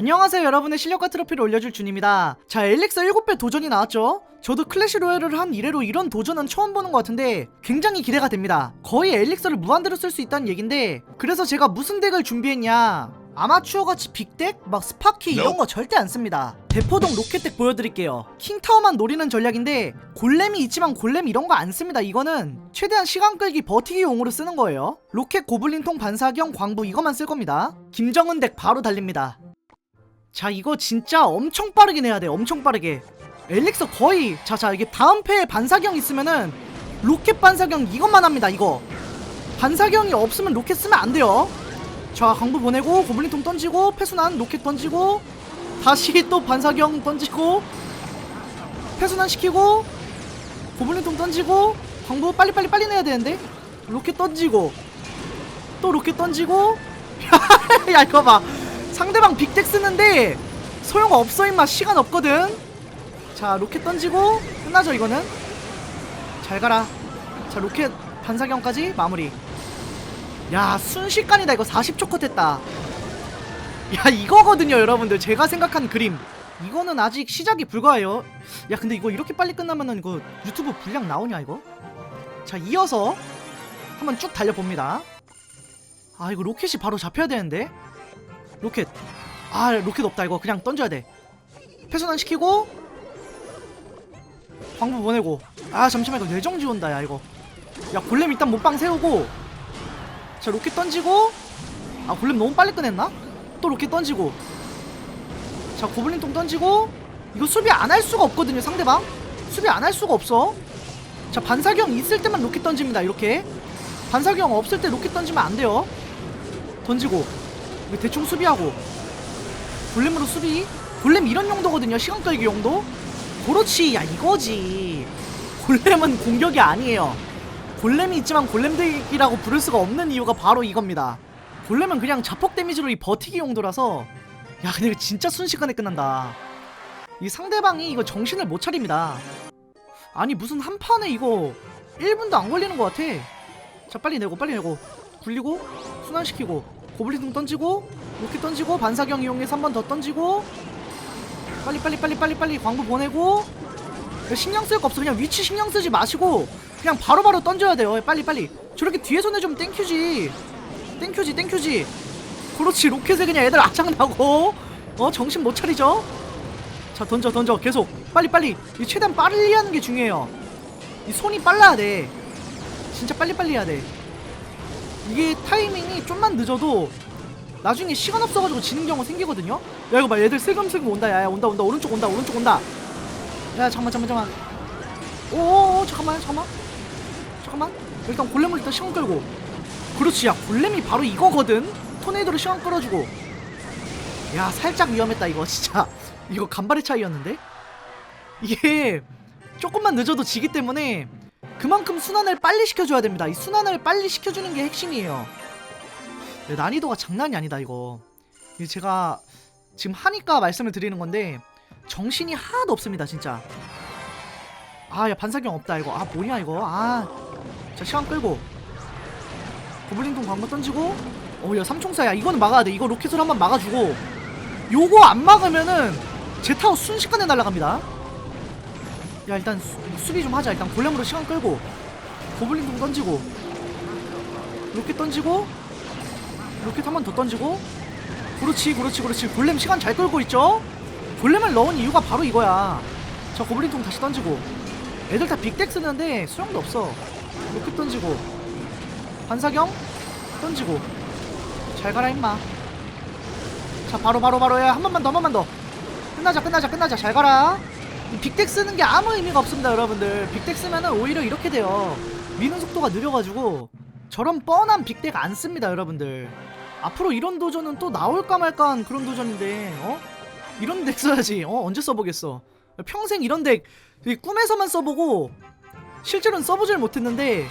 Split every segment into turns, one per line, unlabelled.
안녕하세요 여러분의 실력과 트로피를 올려줄 준입니다. 자 엘릭서 7배 도전이 나왔죠? 저도 클래시 로얄을 한 이래로 이런 도전은 처음 보는 것 같은데 굉장히 기대가 됩니다. 거의 엘릭서를 무한대로 쓸 수 있다는 얘긴데 그래서 제가 무슨 덱을 준비했냐? 아마추어같이 빅덱? 막 스파키 이런 거 절대 안 씁니다. 대포동 로켓덱 보여드릴게요. 킹타워만 노리는 전략인데 골렘이 있지만 골렘 이런 거 안 씁니다 이거는. 최대한 시간 끌기 버티기용으로 쓰는 거예요. 로켓 고블린통 반사경 광부 이거만 쓸 겁니다. 김정은 덱 바로 달립니다 자 이거 진짜 엄청 빠르게 내야 돼 엄청 빠르게. 엘릭서 거의 자자 이게 다음 패에 반사경 있으면은 로켓 반사경 이것만 합니다 이거. 반사경이 없으면 로켓 쓰면 안 돼요. 자 강부 보내고 고블린통 던지고 패순환 로켓 던지고 다시 또 반사경 던지고 패순환 시키고 고블린통 던지고 광부 빨리빨리 빨리 내야 되는데? 로켓 던지고 또 로켓 던지고. 야 이거 봐 상대방 빅덱 쓰는데 소용없어 임마. 시간 없거든. 자 로켓 던지고 끝나죠 이거는. 잘 가라. 자 로켓 반사경까지 마무리. 야 순식간이다. 이거 40초 컷 했다. 야 이거거든요 여러분들. 제가 생각한 그림. 이거는 아직 시작이 불과해요. 야 근데 이거 이렇게 빨리 끝나면은 이거 유튜브 분량 나오냐 이거? 자 이어서 한번 쭉 달려봅니다. 아 이거 로켓이 바로 잡혀야 되는데 로켓. 아 로켓 없다 이거. 그냥 던져야 돼. 패순환 시키고 광부 보내고. 아 잠시만 이거 뇌정지 온다 야 이거. 야 골렘 일단 몸빵 세우고. 자 로켓 던지고. 아 골렘 너무 빨리 꺼냈나? 또 로켓 던지고. 자 고블린통 던지고. 이거 수비 안 할 수가 없거든요 상대방. 수비 안 할 수가 없어. 자 반사경 있을 때만 로켓 던집니다 이렇게. 반사경 없을 때 로켓 던지면 안 돼요. 던지고 대충 수비하고. 골렘으로 수비? 골렘 이런 용도거든요 시간 끌기 용도? 그렇지 야 이거지. 골렘은 공격이 아니에요. 골렘이 있지만 골렘덱이라고 부를 수가 없는 이유가 바로 이겁니다. 골렘은 그냥 자폭 데미지로 이 버티기 용도라서 야 근데 진짜 순식간에 끝난다. 이 상대방이 이거 정신을 못 차립니다. 아니 무슨 한 판에 이거 1분도 안 걸리는 것 같아. 자 빨리 내고 빨리 내고. 굴리고 순환시키고 고블린등 던지고 로켓 던지고 반사경 이용해서 한 번 더 던지고 빨리 빨리 빨리 빨리 빨리 광고 보내고 야, 신경 쓸 거 없어. 그냥 위치 신경 쓰지 마시고 그냥 바로 바로 던져야 돼요. 빨리 빨리. 저렇게 뒤에서 내좀 땡큐지. 땡큐지 땡큐지. 그렇지 로켓에 그냥 애들 아장나고. 어 정신 못 차리죠? 자 던져 던져. 계속. 빨리 빨리. 이 최대한 빨리 하는 게 중요해요. 이 손이 빨라야 돼. 진짜 빨리 빨리 해야 돼 이게 타이밍이 좀만 늦어도 나중에 시간 없어가지고 지는 경우 생기거든요. 야 이거 봐. 얘들 슬금슬금 온다. 야야 온다 온다. 오른쪽 온다. 오른쪽 온다. 야 잠만 잠만 잠만. 오오오 잠깐만 잠깐만. 잠깐만. 일단 골렘을 일단 시간 끌고. 그렇지. 야 골렘이 바로 이거거든. 토네이도로 시간 끌어주고. 야 살짝 위험했다 이거. 진짜. 이거 간발의 차이였는데? 이게 조금만 늦어도 지기 때문에 그만큼 순환을 빨리 시켜줘야 됩니다. 이 순환을 빨리 시켜주는 게 핵심이에요. 네, 난이도가 장난이 아니다 이거. 제가 지금 하니까 말씀을 드리는 건데 정신이 하나도 없습니다 진짜. 아야 반사경 없다 이거. 아 뭐냐 이거? 아자 시간 끌고 고블린통 광고 던지고 어야 삼총사야. 이거는 막아야 돼. 이거 로켓으로 한번 막아주고 요거 안 막으면은 제 타워 순식간에 날아갑니다 야 일단 수, 비좀 하자. 일단 골렘으로 시간 끌고. 고블린통 던지고. 로켓 던지고. 로켓 한 번 더 던지고. 그렇지 그렇지 그렇지. 골렘 시간 잘 끌고 있죠? 골렘을 넣은 이유가 바로 이거야. 자 고블린 통 다시 던지고. 애들 다 빅덱 쓰는데 수영도 없어. 로켓 던지고. 반사경 던지고. 잘 가라 임마. 자 바로 바로 바로 야한 번만 더 한 번만 더. 끝나자 끝나자 끝나자. 잘 가라. 이 빅덱 쓰는 게 아무 의미가 없습니다 여러분들 빅덱 쓰면은 오히려 이렇게 돼요 미는 속도가 느려가지고 저런 뻔한 빅덱 안 씁니다 여러분들 앞으로 이런 도전은 또 나올까 말까 한 그런 도전인데 어? 이런 덱 써야지 어? 언제 써보겠어 평생 이런 덱 꿈에서만 써보고 실제로는 써보질 못했는데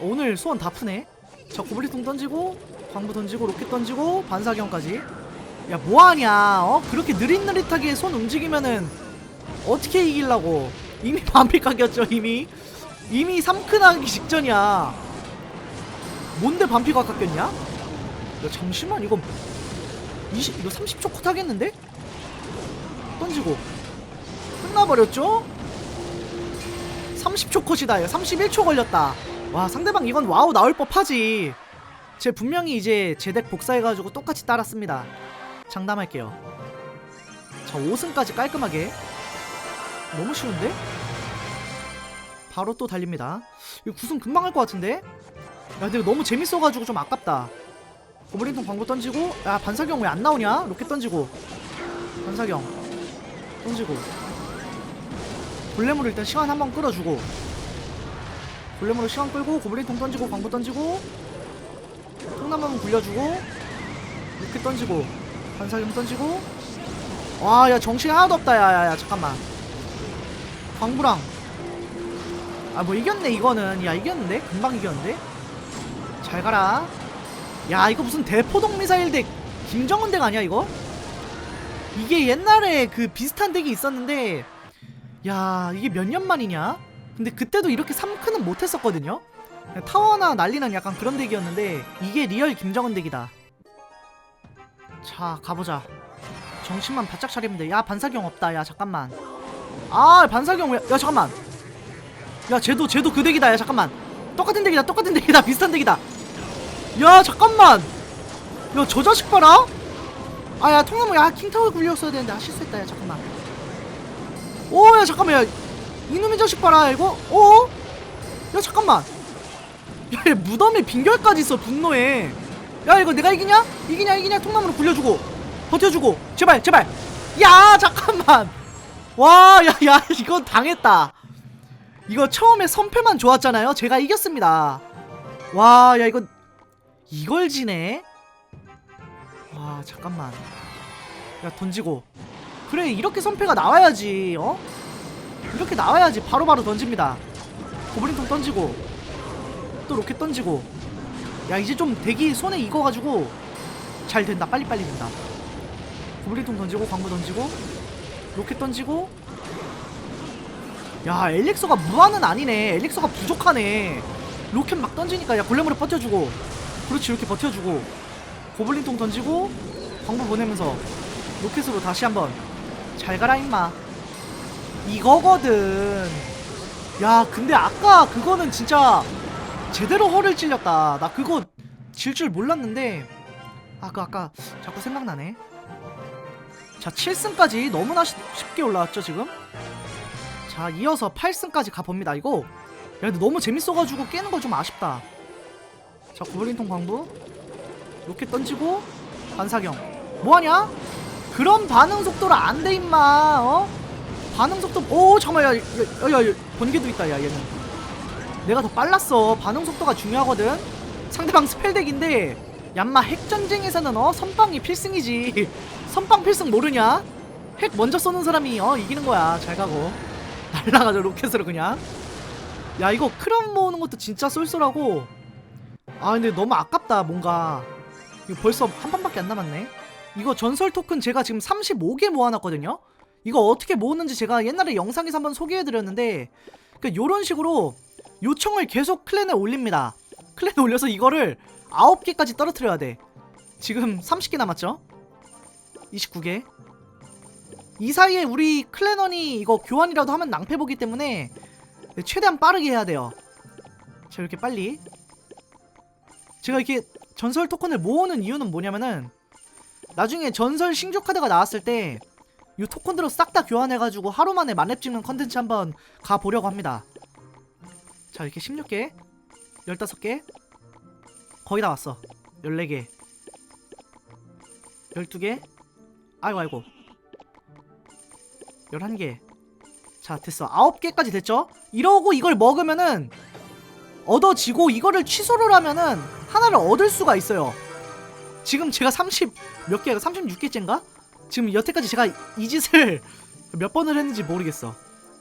오늘 소원 다 푸네 자 고블리통 던지고 광부 던지고 로켓 던지고 반사경까지 야 뭐하냐 어? 그렇게 느릿느릿하게 손 움직이면은 어떻게 이기려고 이미 반피 각이었죠 이미 이미 3큰 하기 직전이야 뭔데 반피가 깎였냐? 야 잠시만 이거 20 이거 30초 컷 하겠는데? 던지고 끝나버렸죠? 30초 컷이다. 31초 걸렸다. 와 상대방 이건 와우 나올 법하지. 제 분명히 이제 제 덱 복사해가지고 똑같이 따랐습니다. 장담할게요. 자 5승까지 깔끔하게. 너무 쉬운데? 바로 또 달립니다. 이거 9승 금방 할 것 같은데? 야 근데 너무 재밌어가지고 좀 아깝다. 고블린통 광고 던지고 야 반사경 왜 안 나오냐? 로켓 던지고 반사경 던지고 골렘으로 일단 시간 한번 끌어주고 골렘으로 시간 끌고 고블린통 던지고 광고 던지고 통나무는 굴려주고 로켓 던지고 반사경 던지고 와 야 정신 하나도 없다 야야야 잠깐만 광부랑. 아 뭐 이겼네 이거는. 야 이겼는데? 금방 이겼는데? 잘 가라. 야 이거 무슨 대포동 미사일 덱. 김정은 덱 아니야 이거? 이게 옛날에 그 비슷한 덱이 있었는데 야 이게 몇 년 만이냐? 근데 그때도 이렇게 3크는 못했었거든요? 타워나 난리는 약간 그런 덱이었는데 이게 리얼 김정은 덱이다. 자 가보자. 정신만 바짝 차리면 돼야 반사경 없다. 야 잠깐만 아 반사경 왜 야 잠깐만. 야 쟤도 쟤도 그 덱이다 야 잠깐만. 똑같은 덱이다 똑같은 덱이다 비슷한 덱이다. 야 잠깐만. 야 저 자식 봐라. 아 야 통나무 야 킹타워 굴렸어야 되는데 아 실수했다 야 잠깐만. 오 야 잠깐만 야 이놈의 자식 봐라 이거. 어? 야 잠깐만. 야얘 무덤에 빙결까지 있어 분노에. 야 이거 내가 이기냐? 이기냐 이기냐? 통나무로 굴려주고 버텨주고. 제발 제발. 야 잠깐만 와 야 야 이건 당했다. 이거 처음에 선패만 좋았잖아요. 제가 이겼습니다. 와 야 이거 이걸 지네? 와 잠깐만. 야 던지고. 그래 이렇게 선패가 나와야지 어? 이렇게 나와야지 바로 바로 던집니다. 고블린통 던지고 또 로켓 던지고. 야 이제 좀 대기 손에 익어가지고 잘 된다. 빨리빨리 된다. 고블린통 던지고 광고 던지고 로켓 던지고. 야 엘릭서가 무한은 아니네. 엘릭서가 부족하네. 로켓 막 던지니까 야 골렘으로 버텨주고. 그렇지 이렇게 버텨주고. 고블린통 던지고 광고 보내면서 로켓으로 다시 한번 잘 가라 임마. 이거거든. 야 근데 아까 그거는 진짜 제대로 허를 찔렸다. 나 그거 질 줄 몰랐는데. 아그 아까 자꾸 생각나네 자 7승까지 너무나 쉽- 쉽게 올라왔죠 지금? 자 이어서 8승까지 가봅니다 이거. 야 근데 너무 재밌어가지고 깨는 거 좀 아쉽다. 자 고블린통 광부. 로켓 던지고 반사경. 뭐하냐? 그런 반응 속도로 안 돼 임마 어? 반응 속도 오 잠깐만 야야야 번개도 있다 야 얘는. 내가 더 빨랐어. 반응 속도가 중요하거든. 상대방 스펠덱인데 얌마 핵전쟁에서는 어? 선빵이 필승이지 선빵 필승 모르냐? 핵 먼저 쏘는 사람이 어 이기는 거야. 잘 가고. 날라가죠 로켓으로 그냥. 야 이거 크럼 모으는 것도 진짜 쏠쏠하고. 아 근데 너무 아깝다 뭔가. 이거 벌써 한 판밖에 안 남았네. 이거 전설 토큰 제가 지금 35개 모아놨거든요? 이거 어떻게 모으는지 제가 옛날에 영상에서 한번 소개해드렸는데 그 요런 식으로 요청을 계속 클랜에 올립니다. 클랜에 올려서 이거를 9개까지 떨어뜨려야 돼. 지금 30개 남았죠 29개. 이 사이에 우리 클랜원이 이거 교환이라도 하면 낭패보기 때문에 최대한 빠르게 해야 돼요. 자 이렇게 빨리. 제가 이렇게 전설 토큰을 모으는 이유는 뭐냐면은 나중에 전설 신규 카드가 나왔을 때 이 토큰들로 싹 다 교환해가지고 하루 만에 만렙 찍는 컨텐츠 한번 가보려고 합니다. 자 이렇게 16개 15개 거의 다 왔어. 14개 12개 아이고 아이고. 11개. 자 됐어. 9개까지 됐죠? 이러고 이걸 먹으면은 얻어지고 이거를 취소를 하면은 하나를 얻을 수가 있어요. 지금 제가 30 몇 개가 36개째인가? 지금 여태까지 제가 이 짓을 몇 번을 했는지 모르겠어.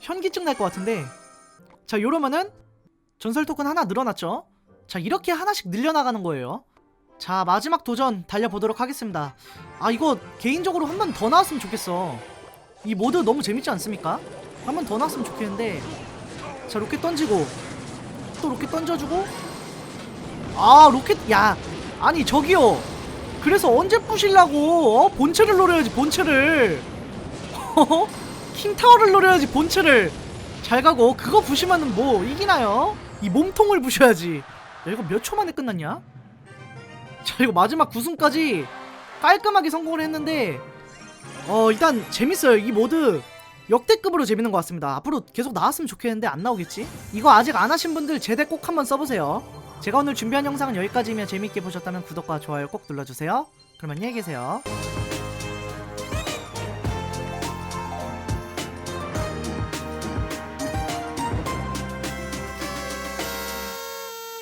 현기증 날 것 같은데. 자 요러면은 전설 토큰 하나 늘어났죠? 자 이렇게 하나씩 늘려나가는 거예요 자 마지막 도전 달려보도록 하겠습니다 아 이거 개인적으로 한 번 더 나왔으면 좋겠어 이 모드 너무 재밌지 않습니까? 한 번 더 나왔으면 좋겠는데 자 로켓 던지고 또 로켓 던져주고 아 로켓 야 아니 저기요 그래서 언제 부실라고 어? 본체를 노려야지 본체를 어? 킹타워를 노려야지 본체를 잘 가고 그거 부시면은 뭐 이기나요? 이 몸통을 부셔야지 야 이거 몇 초 만에 끝났냐? 자 이거 마지막 구승까지 깔끔하게 성공을 했는데 어 일단 재밌어요. 이 모드 역대급으로 재밌는 것 같습니다. 앞으로 계속 나왔으면 좋겠는데 안 나오겠지? 이거 아직 안 하신 분들 제대 꼭 한번 써보세요. 제가 오늘 준비한 영상은 여기까지면 재밌게 보셨다면 구독과 좋아요 꼭 눌러주세요. 그럼 안녕히 계세요